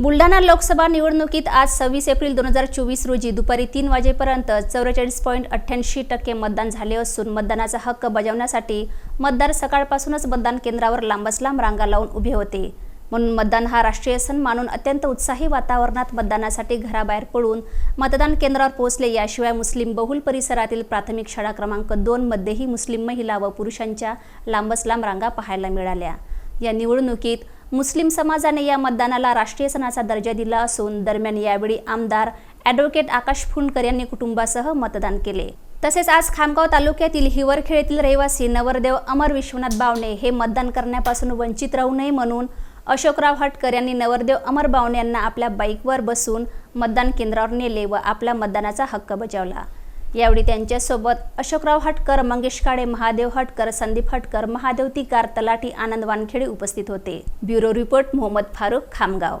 बुलढाणा लोकसभा निवडणुकीत आज सव्वीस एप्रिल दोन हजार चोवीस रोजी दुपारी तीन वाजेपर्यंत चौवेचाळीस पॉईंट अठ्ठ्याऐंशी टक्के मतदान झाले असून मतदानाचा हक्क बजावण्यासाठी मतदार सकाळपासूनच मतदान केंद्रावर लांबच लांब रांगा लावून उभे होते. म्हणून मतदान हा राष्ट्रीय सण मानून अत्यंत उत्साही वातावरणात मतदानासाठी घराबाहेर पडून मतदान केंद्रावर पोहोचले. याशिवाय मुस्लिम बहुल परिसरातील प्राथमिक शाळा क्रमांक दोनमध्येही मुस्लिम महिला व पुरुषांच्या लांबच लांब रांगा पाहायला मिळाल्या. या निवडणुकीत मुस्लिम समाजाने या मतदानाला राष्ट्रीय सणाचा दर्जा दिला असून दरम्यान यावेळी आमदार ॲडव्होकेट आकाश फुंडकर यांनी कुटुंबासह मतदान केले. तसेच आज खामगाव तालुक्यातील हिवरखेड येथील रहिवासी नवरदेव अमर विश्वनाथ बावणे हे मतदान करण्यापासून वंचित राहू नये म्हणून अशोकराव हटकर यांनी नवरदेव अमर बावणे यांना आपल्या बाईकवर बसून मतदान केंद्रावर नेले व आपला मतदानाचा हक्क बजावला. यावेळी त्यांच्यासोबत अशोकराव हटकर मंगेश काळे महादेव हटकर संदीप हटकर महादेव तिकार तलाठी आनंद वानखेडे उपस्थित होते. Bureau report Mohammad Farukh Khamgaon.